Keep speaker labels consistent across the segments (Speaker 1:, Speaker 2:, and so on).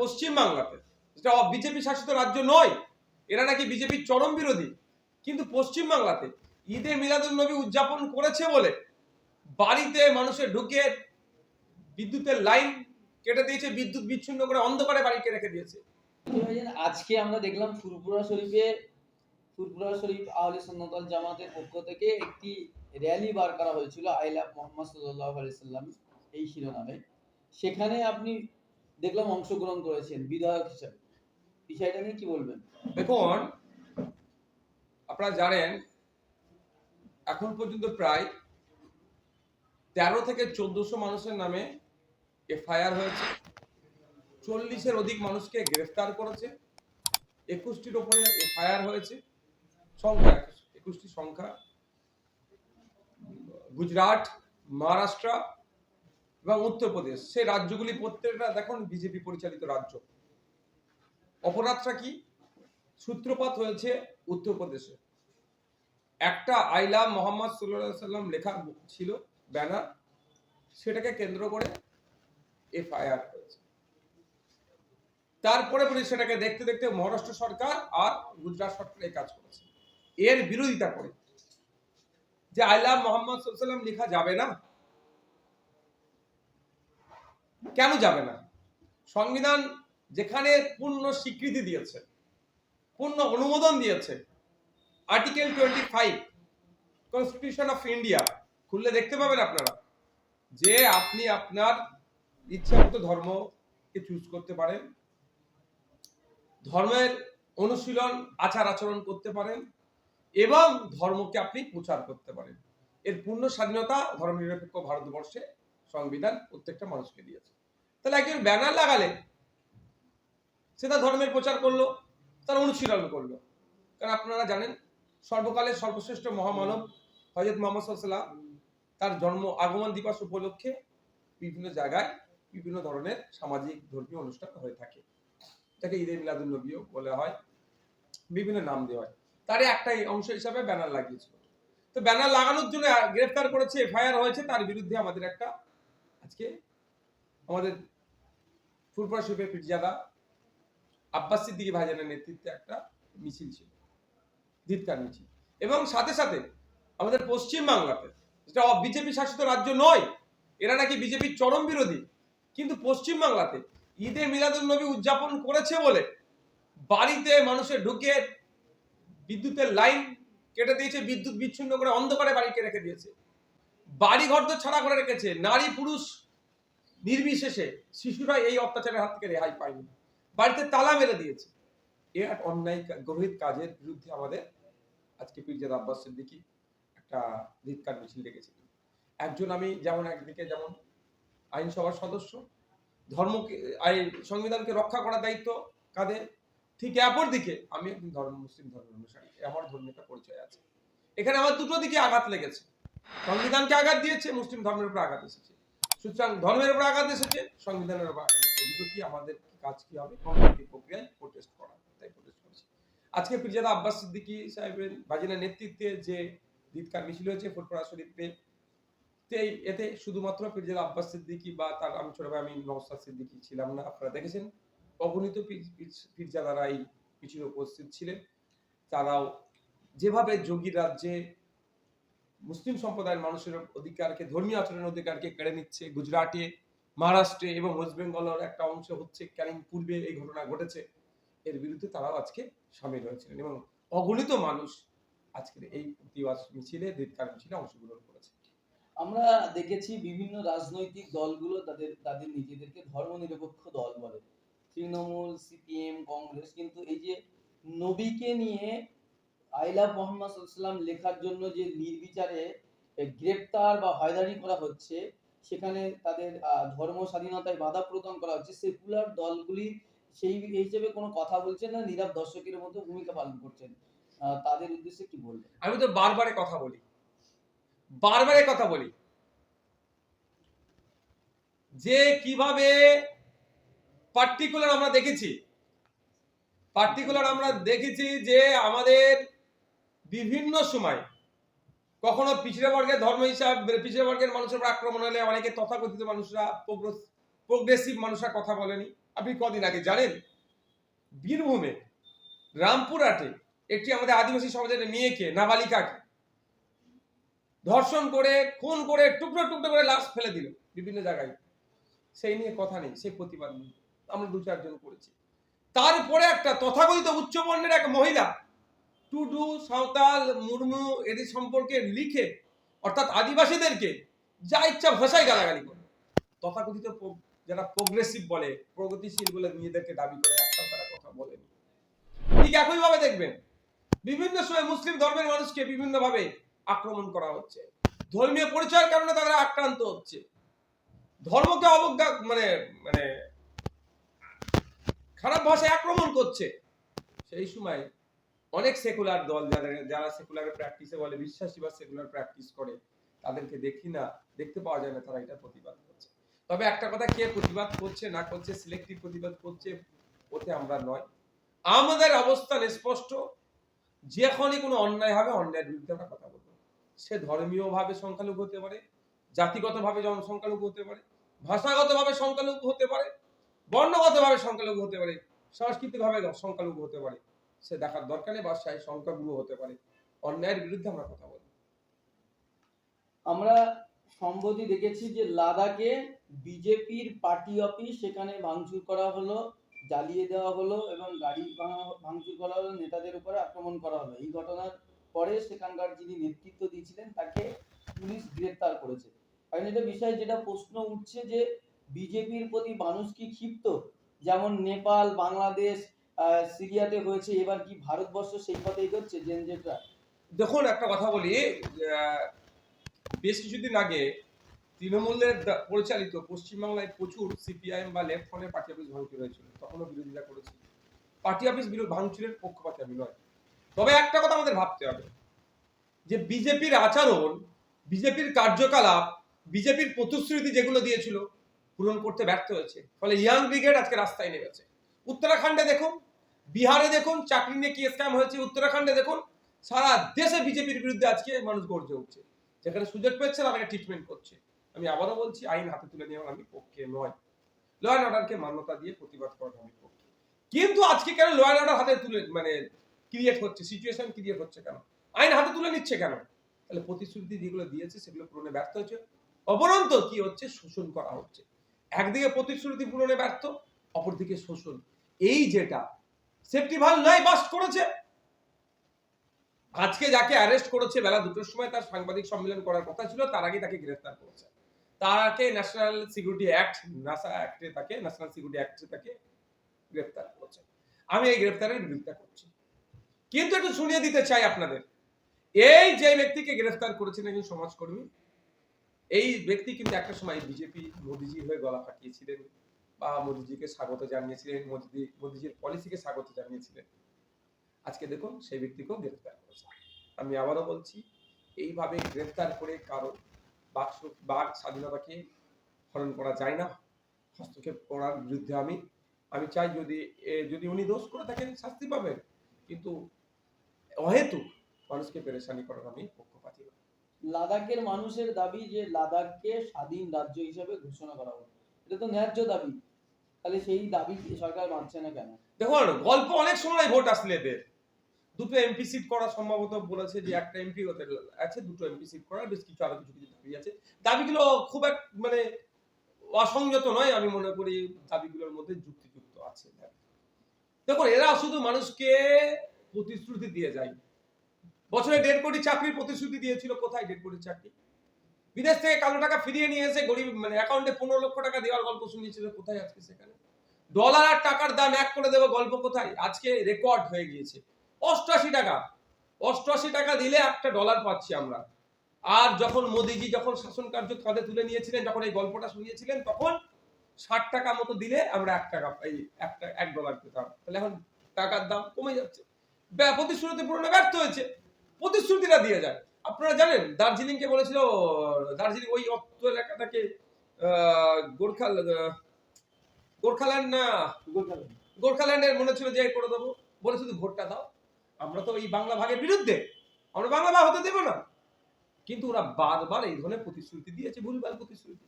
Speaker 1: পশ্চিম বাংলাতে যেটা বিজেপি শাসিত রাজ্য নয়, এরা নাকি বিজেপির চরম বিরোধী। কিন্তু পশ্চিম বাংলাতে ঈদে মিলাদুল নবী উদযাপন করেছে বলে বাড়িতে মানুষের ঢুকে বিদ্যুতের লাইন কেটে দিয়েছে, বিদ্যুৎ বিচ্ছিন্ন করে অন্ধকারে বাড়িকে রেখে দিয়েছে।
Speaker 2: আজকে আমরা দেখলাম ফুরপুরা শরীফে ফুরপুরা শরীফ আহলে সুন্নাতল জামাতের পক্ষ থেকে একটি র্যালি বার করা হয়েছিল, আই লাভ মোহাম্মদ সাল্লাহ সাল্লাম এই শিরোনামে। সেখানে আপনি দেখলাম অংশগ্রহণ করেছেন, বিধায়ক হিসাবে। বিষয়টা নিয়ে কি বলবেন?
Speaker 1: দেখুন, আপনারা জানেন, এখন পর্যন্ত প্রায় তেরো থেকে চোদ্দশো মানুষের নামে এফআইআর হয়েছে। চল্লিশের অধিক মানুষকে গ্রেফতার করেছে। একুশটির ওপরে এফআইআর হয়েছে। সংখ্যা একুশটি সংখ্যা। গুজরাট, মহারাষ্ট্র এবং উত্তরপ্রদেশ, সেই রাজ্যগুলি প্রত্যেকটা, দেখুন, বিজেপি পরিচালিত রাজ্য। অপরাধটা কি? সূত্রপাত হয়েছে উত্তরপ্রদেশে। একটা আইলা মোহাম্মদ সাল্লাম লেখা ছিল, ব্যানার, সেটাকে কেন্দ্র করে এফআইআর হয়েছে। তারপরে পরে সেটাকে দেখতে দেখতে মহারাষ্ট্র সরকার আর গুজরাট সরকার এই কাজ করেছে। এর বিরোধিতা করে। যে আইলা মোহাম্মদ সাল্লাম লেখা যাবে না কেন যাবে না? সংবিধান যেখানে পূর্ণ স্বীকৃতি দিয়েছে, পূর্ণ অনুমোদন দিয়েছে article twenty five constitution of India খুললে দেখতে পাবেন আপনারা যে আপনি আপনার ইচ্ছা মতো ধর্মকে চুজ করতে পারেন, ধর্মের অনুশীলন, আচার আচরণ করতে পারেন এবং ধর্মকে আপনি প্রচার করতে পারেন। এর পূর্ণ স্বাধীনতা, ধর্মনিরপেক্ষ ভারতবর্ষে সংবিধান প্রত্যেকটা মানুষকে দিয়েছে। তাহলে একজন ব্যানার লাগালে, সে তার ধর্মের প্রচার করল, তার অনুশীলন করল। কারণ আপনারা জানেন, সর্বকালের সর্বশ্রেষ্ঠ মহামানব হজরত মোহাম্মদ সাল্লাম তার জন্ম আগমন দিবস উপলক্ষে বিভিন্ন জায়গায় বিভিন্ন ধরনের সামাজিক ধর্মীয় অনুষ্ঠান হয়ে থাকে। এটাকে ঈদে মিলাদুল নবীও বলা হয়, বিভিন্ন নাম দেওয়া হয়। তারই একটাই অংশ হিসাবে ব্যানার লাগিয়েছিল। তো ব্যানার লাগানোর জন্য গ্রেফতার করেছে, এফআইআর হয়েছে, তার বিরুদ্ধে আমাদের একটা আজকে আমাদের ফুরপুরা শরীফের পিরজাদা আব্বাস সিদ্দিকী ভাইজানের নেতৃত্বে একটা মিছিল ছিল, ধিৎকার মিছিল। এবং সাথে সাথে আমাদের পশ্চিম বাংলাতে যেটা বিজেপি শাসিত রাজ্য নয়, এরা নাকি বিজেপির চরম বিরোধী, কিন্তু পশ্চিম বাংলাতে ঈদে মিলাদুল নবী উদযাপন করেছে বলে বাড়িতে মানুষের ঢুকে বিদ্যুতের লাইন কেটে দিয়েছে, বিদ্যুৎ বিচ্ছিন্ন করে অন্ধকারে বাড়িকে রেখে দিয়েছে। বাড়ি ঘর তো ছাড়া করে রেখেছে, নারী পুরুষ নির্বিশেষে শিশুরা এই অত্যাচারের হাত থেকে রেহাই পায়নি। বাড়িতে তালা মেরে দিয়েছে। এ এক অন্যায় গর্হিত কাজের বিরুদ্ধে আমাদের আজকে পীরজাদা আব্বাস সিদ্দিকী একটা ধিৎকার মিছিল ডেকেছে। একজন আমি যেমন একদিকে যেমন আইনসভার সদস্য, ধর্মকে, আইন সংবিধানকে রক্ষা করার দায়িত্ব কাঁধে, ঠিক অপর দিকে আমি একজন ধর্ম, মুসলিম ধর্মের অনুসারী। আমার একটা পরিচয় আছে। এখানে আমার দুটো দিকে আঘাত লেগেছে। সংবিধানকে আঘাত দিয়েছে, মুসলিম ধর্মের উপর আঘাত এসেছে। সুতরাং ধর্মের উপর আঘাত এসেছে, সংবিধানের উপর আঘাত এসেছে। দুটো কি আমাদের কাজ কি হবে? কমিউনিটি প্রক্রিয়ায় প্রোটেস্ট করা, তাই প্রোটেস্ট করছি। আজকে পিরজাদা আব্বাস সিদ্দিকী সাহেবের বাজিনের নেতৃত্বে যে ধিৎকার মিছিল হয়েছে ফুটপড়া শরীফে এই এতে শুধুমাত্র পিরজাদা আব্বাস সিদ্দিকী বা তার আমি ছোট ভাই, আমি নওসাদ সিদ্দিকী ছিলাম না, আপনারা দেখেছেন। অগণিত পীর- পীর- পীরজাদারা এই মিছিলে উপস্থিত ছিলেন। তারাও যেভাবে যোগী রাজ্যে মুসলিম সম্প্রদায়ের মানুষের অধিকারকে, ধর্মীয় আচরণের অধিকারকে কেড়ে নিচ্ছে গুজরাটে, মহারাষ্ট্রে এবং ওয়েস্ট বেঙ্গলের একটা অংশ হচ্ছে ক্যানিং পূর্বে এই ঘটনা ঘটেছে। এর বিরুদ্ধে তারাও আজকে সামিল হয়েছিলেন এবং অগণিত মানুষ আজকের এই প্রতিবাদ মিছিলে ধিৎকার মিছিলে অংশগ্রহণ করেছে।
Speaker 2: আমরা দেখেছি বিভিন্ন রাজনৈতিক দলগুলো তাদের তাদের নিজেদেরকে ধর্মনিরপেক্ষ দল বলে। তৃণমূল, সিপিএম, কংগ্রেস, কিন্তু এই যে নবীকে নিয়ে আই লাভ মোহাম্মদ সাল্লাম লেখার জন্য যে নির্বিচারে গ্রেপ্তার বা হয়রানি করা হচ্ছে, সেখানে তাদের ধর্ম স্বাধীনতায় বাধা প্রদান করা হচ্ছে সেকুলার দলগুলি সেই হিসেবে কোনো কথা বলছেন না, নীরব দর্শকের মতো ভূমিকা পালন করছেন। তাদের উদ্দেশ্যে কি বলবেন?
Speaker 1: আমি তো বারবারে কথা বলি। বারবারে কথা বলি। যে কীভাবে পার্টিকুলার আমরা দেখেছি পার্টিকুলার আমরা দেখেছি যে আমাদের বিভিন্ন সময় কখনো পিছিয়ে বর্গের ধর্ম হিসাবে, পিছিয়ে বর্গের মানুষের উপর আক্রমণ হলে অনেকে তথাকথিত মানুষরা প্রোগ্রেসিভ মানুষরা কথা বলেনি। আপনি কদিন আগে জানেন, বীরভূমে, রামপুরহাটে একটি আমাদের আদিবাসী সমাজের মেয়েকে, নাবালিকাকে, ধর্ষণ করে, খুন করে, টুকরো টুকরো করে লাশ ফেলে দিল বিভিন্ন জায়গায়। সেই নিয়ে কথা নেই, সেই প্রতিবাদ নেই। আমরা দু চারজন করেছি। তারপরে একটা তথাকথিত উচ্চবর্ণের এক মহিলা টুডু, সাঁওতাল, মুর্মু এদের সম্পর্কে লিখে, অর্থাৎ আদিবাসীদেরকে যা ইচ্ছা ভাষায় গালাগালি করে। তথাকথিত যারা প্রোগ্রেসিভ বলে, প্রগতিশীল বলে নিজেদেরকে দাবি করে, একটাও তারা কথা বলেনি। ঠিক একইভাবে দেখবেন, বিভিন্ন সময় মুসলিম ধর্মের মানুষকে বিভিন্নভাবে আক্রমণ করা হচ্ছে। ধর্মীয় পরিচয়ের কারণে তারা আক্রান্ত হচ্ছে। ধর্মকে অবজ্ঞা মানে মানে খারাপ ভাষায় আক্রমণ করছে। সেই সময় অনেক সেকুলার দল যাদের যারা সেকুলার প্র্যাকটিসে বলে, বিশ্বাসী বা সেকুলার প্র্যাকটিস করে, তাদেরকে দেখি না, দেখতে পাওয়া যায় না তারা এটা প্রতিবাদ করছে। তবে একটা কথা, কে প্রতিবাদ করছে, না করছে সিলেক্টিভ প্রতিবাদ করছে, ওতে আমরা নয়। আমাদের অবস্থান স্পষ্ট, যখনই কোনো অন্যায় হবে, অন্যায়ের বিরুদ্ধে আমরা কথা বলব। সে ধর্মীয় ভাবে সংখ্যালঘু হতে পারে জাতিগত ভাবে সংখ্যালঘু হতে পারে ভাষাগত ভাবে সংখ্যালঘু হতে পারে বর্ণগত ভাবে সংখ্যালঘু হতে পারে সাংস্কৃতিক ভাবে সংখ্যালঘু হতে পারে। সে দেখার দরকার নেই বা সে সংখ্যাগুরু হতে পারে। অন্যায়ের বিরুদ্ধে আমরা কথা বলব।
Speaker 2: আমরা সম্প্রতি দেখেছি যে লাদাখে বিজেপির পার্টি অফিস সেখানে ভাঙচুর করা হলো, জ্বালিয়ে দেওয়া হলো এবং গাড়ি ভাঙচুর করা হলো, নেতাদের উপরে আক্রমণ করা হলো। এই ঘটনার পরে সেখানকার যিনি নেতৃত্ব দিয়েছিলেন, তাকে পুলিশ গ্রেপ্তার করেছে। কারণ এটা বিষয়, যেটা প্রশ্ন উঠছে যে বিজেপির প্রতি মানুষ কি ক্ষিপ্ত? যেমন নেপাল, বাংলাদেশ সিরিয়াতে হয়েছে, এবার কি ভারতবর্ষ সেই পথে এগোচ্ছে জেনজেটরা
Speaker 1: দেখুন, একটা কথা বলি বেশ কিছুদিন আগে তৃণমূলের পরিচালিত পশ্চিমবাংলায় প্রচুর সিপিআইএম বা লেফট ফ্রন্টের পার্টি অফিস ভাঙচুর হয়েছিল, তখনও বিরোধিতা করেছি। পার্টি অফিস বিরোধ ভাঙচুরের পক্ষপাতী আমি নয়। তবে একটা কথা আমাদের ভাবতে হবে, যে বিজেপির আচরণ, বিজেপির কার্যকলাপ, বিজেপির প্রতিশ্রুতি যেগুলো দিয়েছিল, পূরণ করতে ব্যর্থ হয়েছে। ফলে ইয়াং ব্রিগেড আজকে রাস্তায় নেমেছে। উত্তরাখণ্ডে দেখুন বিহারে দেখুন, চাকরি নিয়ে কি স্ক্যাম হয়েছে, উত্তরাখণ্ডে দেখুন, সারা দেশে বিজেপির বিরুদ্ধে আজকে মানুষ গর্জে উঠছে। যেখানে সুযোগ পেয়েছে তাদেরকে ট্রিটমেন্ট করছে। আমি আবারও বলছি, আইন হাতে তুলে নেওয়ার আমি পক্ষে নয়। ল অ্যান্ড অর্ডারকে মান্যতা দিয়ে প্রতিবাদ করার আমি পক্ষে। কিন্তু আজকে কেন ল অ্যান্ড অর্ডার হাতে তুলে মানে ক্রিয়েট হচ্ছে? সিচুয়েশন ক্রিয়েট হচ্ছে কেন? আইন হাতে তুলে নিচ্ছে কেন? তাহলে প্রতিশ্রুতি যেগুলো দিয়েছে, সেগুলো পূরণে ব্যর্থ হচ্ছে অপরন্ত কি হচ্ছে? শোষণ করা হচ্ছে। একদিকে প্রতিশ্রুতি পূরণে ব্যর্থ, অপরদিকে শোষণ। এই যেটা সেফটি ভালো নাই বাস্ট করেছে। আজকে যাকে অ্যারেস্ট করেছে, বেলা দুটোর সময় তার সাংবাদিক সম্মেলন করার কথা ছিল, তার আগে তাকে গ্রেফতার করেছে। তাকে ন্যাশনাল সিকিউরিটি অ্যাক্ট নাসা অ্যাক্টে তাকে ন্যাশনাল সিকিউরিটি অ্যাক্টে তাকে গ্রেফতার করেছে। আমি এই গ্রেফতারের বিরোধিতা করছি। কিন্তু একটু শুনিয়ে দিতে চাই আপনাদের। এই যে ব্যক্তিকে গ্রেফতার করেছেন একজন সমাজকর্মী, এই ব্যক্তি কিন্তু একটা সময় বিজেপি মোদিজির হয়ে গলা ফাটিয়েছিলেন। বা মোদিজিকে স্বাগত জানিয়েছিলেন মোদি মোদিজির পলিসিকে স্বাগত জানিয়েছিলেন। আজকে দেখুন সেই ব্যক্তিকেও গ্রেফতার করেছে। আমি আবারও বলছি, এইভাবে গ্রেফতার করে কারও বাক বাক স্বাধীনতাকে হরণ করা যায় না, হস্তক্ষেপ করার বিরুদ্ধে আমি আমি চাই যদি যদি উনি দোষ করে থাকেন, শাস্তি পাবেন। কিন্তু অহেতুক মানুষকে পেরেশানি করার আমি পক্ষপাতী নই।
Speaker 2: লাদাখের মানুষের দাবি যে লাদাখকে স্বাধীন রাজ্য হিসেবে ঘোষণা করা হোক, এটা তো ন্যায্য দাবি। তাহলে সেই দাবি সরকার মানছে না কেন?
Speaker 1: দেখুন, গল্প অনেক সময় ভোট আসলে এদের। দুটো এমপি সিট করা সম্ভবত বলেছে যে একটা এমপি হতে আছে, দুটো এমপি সিট করার বেশ কিছু, আরও কিছু কিছু দাবি আছে। দাবিগুলো খুব এক মানে অসংযত নয়, আমি মনে করি দাবিগুলোর মধ্যে যুক্তিযুক্ত আছে। দেখুন, এরা শুধু মানুষকে প্রতিশ্রুতি দিয়ে যায়। বছরে দেড় কোটি চাকরির প্রতিশ্রুতি দিয়েছিল, কোথায় দেড় কোটি চাকরি? বিদেশ থেকে কালো টাকা ফিরিয়ে নিয়ে এসে গরিব মানে অ্যাকাউন্টে পনেরো লক্ষ টাকা দেওয়ার গল্প শুনিয়েছিল, কোথায় আজকে সেখানে? ডলার আর টাকার দাম এক করে দেবো, গল্প কোথায়? আজকে রেকর্ড হয়ে গিয়েছে। অষ্টআশি টাকা। অষ্টআশি টাকা দিলে একটা ডলার পাচ্ছি আমরা। আর যখন মোদিজি যখন শাসন কার্য কাঁধে তুলে নিয়েছিলেন, যখন এই গল্পটা শুনিয়েছিলেন, তখন ষাট টাকা মতো দিলে আমরা এক টাকা, এই একটা, এক ডলার পেতাম। তাহলে এখন টাকার দাম কমে যাচ্ছে। প্রতিশ্রুতি পূরণে ব্যর্থ হয়েছে। প্রতিশ্রুতিটা দিয়ে যায়। আপনারা জানেন, দার্জিলিংকে বলেছিল, দার্জিলিং ওই অত্র এলাকাটাকে গোর্খা গোর্খাল্যান্ড না, গোর্খাল্যান্ডের মনে ছিল যে করে দেবো। বলে শুধু ভোটটা দাও। আমরা তো এই বাংলা ভাগের বিরুদ্ধে। আমরা বাংলা ভাগ হতে দেবো না। কিন্তু ওরা বারবার এই ধরনের প্রতিশ্রুতি দিয়েছে, ভুলভাল প্রতিশ্রুতি।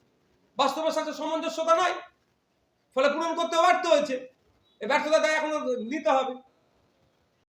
Speaker 1: বাস্তবের সাথে সামঞ্জস্যতা নাই। ফলে পূরণ করতে ব্যর্থ হয়েছে। এই ব্যর্থতা এখনও নিতে হবে।